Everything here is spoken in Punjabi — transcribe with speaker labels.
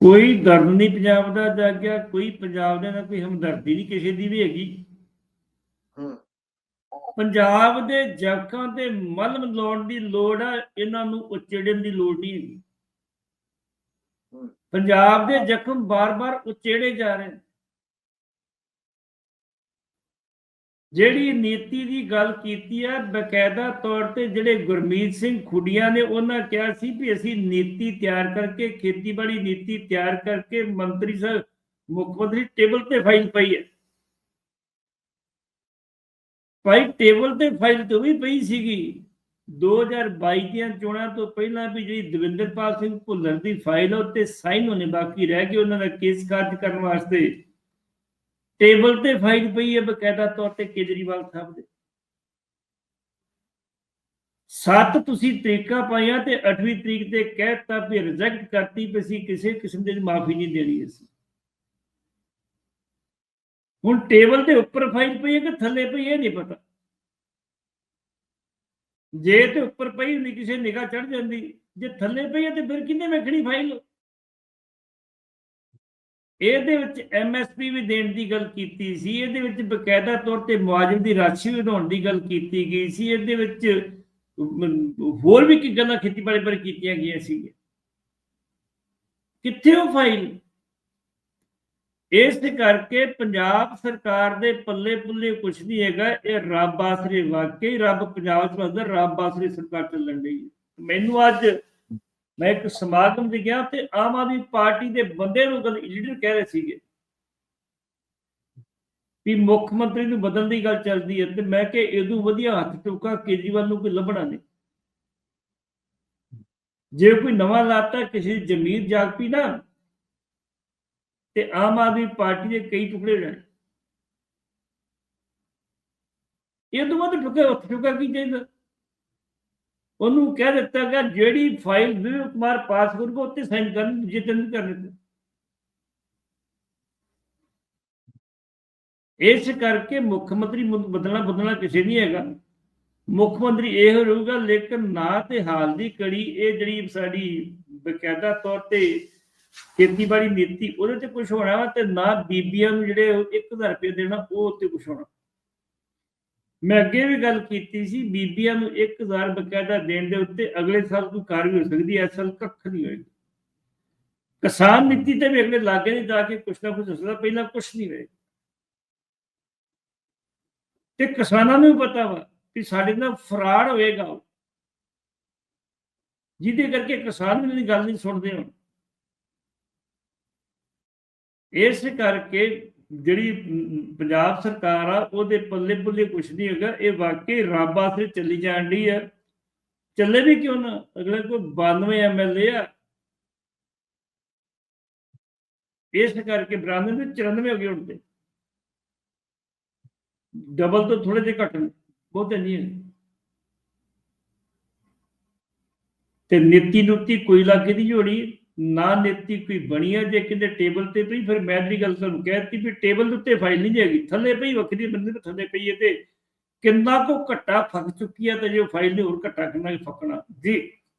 Speaker 1: ਕੋਈ ਦਰਦ ਨਹੀਂ ਪੰਜਾਬ ਦਾ ਜਾਗਿਆ ਕੋਈ ਪੰਜਾਬ ਦੇ ਨਾਲ ਕੋਈ ਹਮਦਰਦੀ ਨਹੀਂ ਕਿਸੇ ਦੀ ਵੀ ਹੈਗੀ। ਪੰਜਾਬ ਦੇ ਜੱਕਾਂ ਤੇ ਮਲਮ ਲਾਉਣ ਦੀ ਲੋੜ ਆ ਇਹਨਾਂ ਨੂੰ ਉਚੇੜਨ ਦੀ ਲੋੜ ਨਹੀਂ ਹੈਗੀ। ਪੰਜਾਬ ਦੇ ਜ਼ਖਮ ਬਾਰ-ਬਾਰ ਉਚੇੜੇ ਜਾ ਰਹੇ ਨੇ। ਜਿਹੜੀ ਨੀਤੀ ਦੀ ਗੱਲ ਕੀਤੀ ਹੈ ਬਕਾਇਦਾ ਤੌਰ ਤੇ ਜਿਹੜੇ ਗੁਰਮੀਤ ਸਿੰਘ ਖੁੱਡੀਆਂ ਨੇ, ਉਹਨਾਂ ਕਿਹਾ ਸੀ ਵੀ ਅਸੀਂ ਨੀਤੀ ਤਿਆਰ ਕਰਕੇ, ਖੇਤੀਬਾੜੀ ਨੀਤੀ ਤਿਆਰ ਕਰਕੇ ਮੰਤਰੀ ਸਾਹਿਬ ਮੁੱਖ ਮੰਤਰੀ ਟੇਬਲ ਤੇ ਫਾਈਲ ਪਈ ਹੈ। ਭਾਈ ਟੇਬਲ ਤੇ ਫਾਈਲ ਤੇ ਉਹ ਵੀ ਪਈ ਸੀਗੀ। 2022 ਦੀਆਂ ਚੋਣਾਂ ਤੋਂ ਪਹਿਲਾਂ ਵੀ ਜਿਹੜੀ ਦਵਿੰਦਰਪਾਲ ਸਿੰਘ ਭੁੱਲਰ ਦੀ ਫਾਈਲ ਉੱਤੇ ਸਾਈਨ ਹੋਣੇ ਬਾਕੀ ਰਹਿ ਗਏ ਉਹਨਾਂ ਦਾ ਕੇਸ ਕਾਰਜ ਕਰਨ ਵਾਸਤੇ। ਟੇਬਲ ਤੇ ਫਾਈਲ ਪਈ ਹੈ ਬਕਾਇਦਾ ਤੌਰ ਤੇ ਕੇਜਰੀਵਾਲ ਸਾਹਿਬ ਦੇ। ਸੱਤ ਤੁਸੀਂ ਤਰੀਕਾ ਪਾਈਆਂ ਤੇ 8ਵੀਂ ਤਰੀਕ ਤੇ ਕਹਿਤਾ ਵੀ ਰਿਜੈਕਟ ਕਰਤੀ ਵੀ ਅਸੀਂ ਕਿਸੇ ਕਿਸਮ ਦੀ ਮਾਫੀ ਨਹੀਂ ਦੇਣੀ ਅਸੀਂ ਹੁਣ ਟੇਬਲ ਦੇ ਉੱਪਰ ਫਾਈਲ ਪਈ ਹੈ ਕਿ ਥੱਲੇ ਪਈ ਇਹ ਨਹੀਂ ਪਤਾ। ਜੇ ਤੇ ਉੱਪਰ ਪਈ ਨਹੀਂ ਕਿਸੇ ਨਿਗਾਹ ਚੜ ਜਾਂਦੀ। ਜੇ ਥੱਲੇ ਪਈ ਹੈ ਤੇ ਫਿਰ ਕਿੰਨੇ ਵੇਖਣੀ ਫਾਈਲ? ਇਹਦੇ ਵਿੱਚ ਐਮਐਸਪੀ ਵੀ ਦੇਣ ਦੀ ਗੱਲ ਕੀਤੀ ਸੀ, ਇਹਦੇ ਵਿੱਚ ਬਕਾਇਦਾ ਤੌਰ ਤੇ ਮੁਆਵਜ਼ੇ ਦੀ ਰਾਸ਼ੀ ਵਧਾਉਣ ਦੀ ਗੱਲ ਕੀਤੀ ਗਈ ਸੀ, ਇਹਦੇ ਵਿੱਚ ਹੋਰ ਵੀ ਕੀ ਗੱਲਾਂ ਖੇਤੀਬਾੜੀ ਬਾਰੇ ਕੀਤੀਆਂ ਗਈਆਂ ਸੀ ਕਿੱਥੇ ਉਹ ਫਾਈਲ ਇਸ ਕਰਕੇ ਪੰਜਾਬ ਸਰਕਾਰ ਦੇ ਪੱਲੇ ਪੁੱਲੇ ਕੁਛ ਨਹੀਂ ਹੈਗਾ, ਇਹ ਰੱਬ ਆਸਰੇ ਵਾਕਈ ਰੱਬ ਪੰਜਾਬ ਚ ਵਸਦਾ, ਰੱਬ ਆਸਰੇ ਸਰਕਾਰ ਚੱਲਣ ਡਈ ਮੈਨੂੰ ਅੱਜ ਮੈਂ ਇੱਕ ਸਮਾਗਮ 'ਚ ਗਿਆ ਤੇ ਆਮ ਆਦਮੀ ਪਾਰਟੀ ਦੇ ਬੰਦੇ ਨੂੰ ਗੱਲ ਲੀਡਰ ਕਹਿ ਰਹੇ ਸੀਗੇ ਵੀ ਮੁੱਖ ਮੰਤਰੀ ਨੂੰ ਬਦਲਣ ਦੀ ਗੱਲ ਚੱਲਦੀ ਹੈ ਤੇ ਮੈਂ ਕਿ ਇਹਦੋਂ ਵਧੀਆ ਹੱਥ ਟੁਕਾ ਕੇਜਰੀਵਾਲ ਨੂੰ ਕੋਈ ਲੱਭਣਾ ਨਹੀਂ। ਜੇ ਕੋਈ ਨਵਾਂ ਲਾਤਾ, ਕਿਸੇ ਦੀ ਜ਼ਮੀਰ ਜਾਗ ਪੀ ਨਾ, ਤੇ ਆਮ ਆਦਮੀ ਪਾਰਟੀ ਦੇ ਕਈ ਟੁਕੜੇ ਰਹਿਣ। ਇਹ ਤੋਂ ਵੱਧ ਟੁਕੇ ਹੱਥ ਟੁਕਾ ਕੀ ਚਾਹੀਦਾ? ਉਹਨੂੰ ਕਹਿ ਦਿੱਤਾ ਗਿਆ, ਜਿਹੜੀ ਫਾਈਲ ਵਿਵੇਕ ਕੁਮਾਰ ਪਾਸ ਕਰੂਗਾ ਉੱਤੇ ਸਾਈਨ ਕਰਨ ਦੂਜੇ ਦਿਨ ਇਸ ਕਰਕੇ ਮੁੱਖ ਮੰਤਰੀ ਬਦਲਣਾ ਬਦਲਣਾ ਕਿਸੇ ਨਹੀਂ ਹੈਗਾ। ਮੁੱਖ ਮੰਤਰੀ ਇਹ ਰਹੂਗਾ, ਲੇਕਿਨ ਨਾ ਤੇ ਹਾਲ ਦੀ ਕੜੀ, ਇਹ ਜਿਹੜੀ ਸਾਡੀ ਬਕਾਇਦਾ ਤੌਰ ਤੇ ਖੇਤੀਬਾੜੀ ਨੀਤੀ, ਉਹਦੇ ਤੇ ਕੁਝ ਹੋਣਾ ਤੇ ਨਾ ਬੀਬੀਆਂ ਨੂੰ ਜਿਹੜੇ 1000 ਰੁਪਏ ਦੇਣਾ, ਉਹ ਉੱਤੇ ਕੁਝ ਹੋਣਾ। ਮੈਂ ਅੱਗੇ ਵੀ ਗੱਲ ਕੀਤੀ ਸੀ, ਬੀਬੀਆਂ ਨੂੰ 1000 ਬਕਾਇਦਾ ਦੇਣ ਦੇ ਉੱਤੇ ਅਗਲੇ ਸਾਲ ਕੋਈ ਕਾਰਵਾਈ ਹੋ ਸਕਦੀ ਹੈ ਇਸ ਕੱਖ ਨਹੀਂ ਹੋਏਗੀ। ਕਿਸਾਨ ਨੀਤੀ ਤੇ ਵੀ ਅਗਲੇ ਲਾਗੇ ਨਹੀਂ ਜਾ ਕੇ ਕੁਛ ਨਾ ਕੁਛ ਹੋ ਪਹਿਲਾਂ ਕੁਛ ਨਹੀਂ ਹੋਏਗਾ। ਤੇ ਕਿਸਾਨਾਂ ਨੂੰ ਵੀ ਪਤਾ ਵਾ ਕਿ ਸਾਡੇ ਨਾਲ ਫਰਾਡ ਹੋਏਗਾ ਜਿਹਦੇ ਕਰਕੇ ਕਿਸਾਨ ਵੀ ਇਹਦੀ ਗੱਲ ਨਹੀਂ ਸੁਣਦੇ ਹੁਣ। ਇਸ ਕਰਕੇ ਜਿਹੜੀ ਪੰਜਾਬ ਸਰਕਾਰ ਆ, ਉਹਦੇ ਪੱਲੇ ਪੁੱਲੇ ਕੁਛ ਨਹੀਂ ਹੈਗਾ। ਇਹ ਵਾਕਈ ਰੱਬ ਆਸਰੇ ਚੱਲੀ ਜਾਣ ਡਈ ਆ। ਚੱਲੇ ਵੀ ਕਿਉਂ ਨਾ? ਅਗਲੇ ਕੋਈ 92 ਐਮਐਲਏ ਆ। ਇਸ ਕਰਕੇ 92 ਤੇ 94 ਹੋ ਗਏ ਹੁਣ ਤੇ ਡਬਲ ਤੋਂ ਥੋੜੇ ਜਿਹਾ ਘੱਟ ਨੇ, ਬਹੁਤੇ ਨਹੀਂ ਹੈ ਤੇ ਨੀਤੀ ਨੁਤੀ ਕੋਈ ਲਾਗੇ ਦੀ ਜੋੜੀ ਨਾ ਨੀਤੀ ਕੋਈ ਬਣੀ ਹੈ ਜੇ ਕਿਤੇ ਟੇਬਲ ਤੇ ਪਈ, ਫਿਰ ਮੈਂ ਦੀ ਗੱਲ ਤੁਹਾਨੂੰ ਕਹਿਤੀ ਵੀ ਟੇਬਲ ਦੇ ਉੱਤੇ ਫਾਈਲ ਨਹੀਂ ਜਾਏਗੀ ਥੱਲੇ ਪਈ, ਵੱਖਰੀ ਬੰਦੇ ਤੇ ਥੱਲੇ ਪਈ ਹੈ ਤੇ ਕਿੰਨਾ ਕੋ ਘੱਟਾ ਫੱਕ ਚੁੱਕੀ ਹੈ ਤੇ ਜੇ ਫਾਈਲ ਨੇ ਹੋਰ ਘੱਟਾ ਕਿੰਨਾ ਕੁ ਫੱਕਣਾ? ਜੀ।